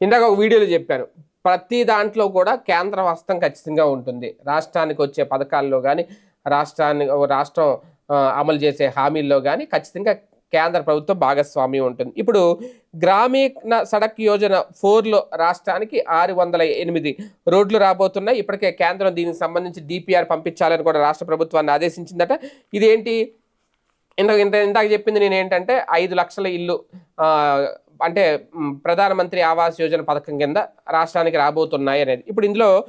ఇందాక ఒక వీడియోలో చెప్పాను. ప్రతి దాంట్లో కూడా కేంద్ర హస్తం ఖచ్చితంగా ఉంటుంది. రాష్ట్రానికి వచ్చే పథకాల్లో కానీ రాష్ట్రాన్ని రాష్ట్రం అమలు చేసే హామీల్లో కానీ ఖచ్చితంగా కేంద్ర ప్రభుత్వం భాగస్వామ్యం ఉంటుంది. ఇప్పుడు గ్రామీణ సడక్ యోజన ఫోర్లో రాష్ట్రానికి ఆరు వందల ఎనిమిది రోడ్లు రాబోతున్నాయి. ఇప్పటికే కేంద్రం దీనికి సంబంధించి డిపిఆర్ పంపించాలని కూడా రాష్ట్ర ప్రభుత్వాన్ని ఆదేశించిందట. ఇదేంటి? ఇంత ఇంత ఇందాక చెప్పింది నేను ఏంటంటే ఐదు లక్షల ఇల్లు అంటే ప్రధానమంత్రి ఆవాస్ యోజన పథకం కింద రాష్ట్రానికి రాబోతున్నాయి అనేది. ఇప్పుడు ఇందులో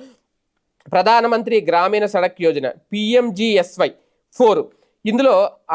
ప్రధానమంత్రి గ్రామీణ సడక్ యోజన పిఎంజిఎస్వై ఫోర్. ఇందులో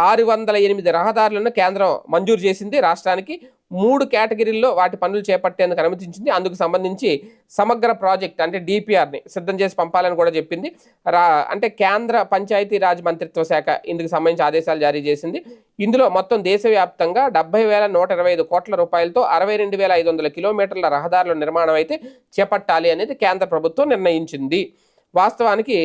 ఆరు వందల ఎనిమిది రహదారులను కేంద్రం మంజూరు చేసింది. రాష్ట్రానికి మూడు కేటగిరీల్లో వాటి పనులు చేపట్టేందుకు అనుమతించింది. అందుకు సంబంధించి సమగ్ర ప్రాజెక్ట్ అంటే డిపిఆర్ని సిద్ధం చేసి పంపాలని కూడా చెప్పింది. రా అంటే కేంద్ర పంచాయతీ రాజ్ మంత్రిత్వ శాఖ ఇందుకు సంబంధించి ఆదేశాలు జారీ చేసింది. ఇందులో మొత్తం దేశవ్యాప్తంగా డెబ్బై వేల నూట ఇరవై ఐదు కోట్ల రూపాయలతో అరవై రెండు వేల ఐదు వందల కిలోమీటర్ల రహదారుల నిర్మాణం అయితే చేపట్టాలి అనేది కేంద్ర ప్రభుత్వం నిర్ణయించింది. వాస్తవానికి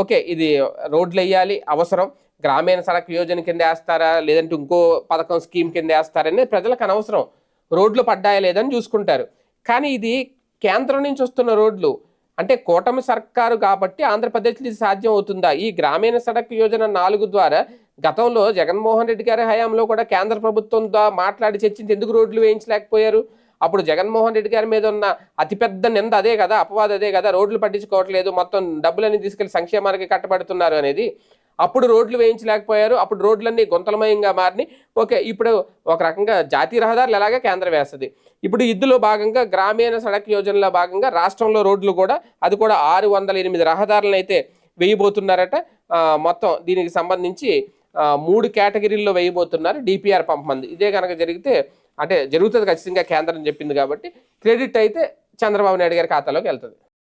ఓకే ఇది రోడ్లు వేయాలి అవసరం. గ్రామీణ సడక్ యోజన కింద వేస్తారా? లేదంటే ఇంకో పథకం స్కీమ్ కింద వేస్తారనే ప్రజలకు అనవసరం. రోడ్లు పడ్డాయా లేదని చూసుకుంటారు. కానీ ఇది కేంద్రం నుంచి వస్తున్న రోడ్లు. అంటే కూటమి సర్కారు కాబట్టి ఆంధ్రప్రదేశ్లో ఇది సాధ్యం అవుతుందా? ఈ గ్రామీణ సడక్ యోజన నాలుగు ద్వారా గతంలో జగన్మోహన్ రెడ్డి గారి హయాంలో కూడా కేంద్ర ప్రభుత్వం మాట్లాడి చర్చించి ఎందుకు రోడ్లు వేయించలేకపోయారు? అప్పుడు జగన్మోహన్ రెడ్డి గారి మీద ఉన్న అతిపెద్ద నింద అదే కదా అపవాదం అదే కదా రోడ్లు పట్టించుకోవట్లేదు మొత్తం డబ్బులన్నీ తీసుకెళ్ళి సంక్షేమానికి కట్టబడుతున్నారు అనేది. అప్పుడు రోడ్లు వేయించలేకపోయారు అప్పుడు రోడ్లన్నీ గుంతలమయంగా మారిని ఓకే ఇప్పుడు ఒక రకంగా జాతీయ రహదారులు ఎలాగా కేంద్రం వేస్తుంది. ఇప్పుడు ఇద్దులో భాగంగా గ్రామీణ సడక్ యోజనలో భాగంగా రాష్ట్రంలో రోడ్లు కూడా అది కూడా ఆరు వందల ఎనిమిది రహదారులను అయితే వేయబోతున్నారట మొత్తం దీనికి సంబంధించి మూడు కేటగిరీల్లో వేయబోతున్నారు డిపిఆర్ పంపమంది ఇదే కనుక జరిగితే అంటే జరుగుతుంది ఖచ్చితంగా కేంద్రం చెప్పింది కాబట్టి క్రెడిట్ అయితే చంద్రబాబు నాయుడు గారి ఖాతాలోకి వెళ్తుంది.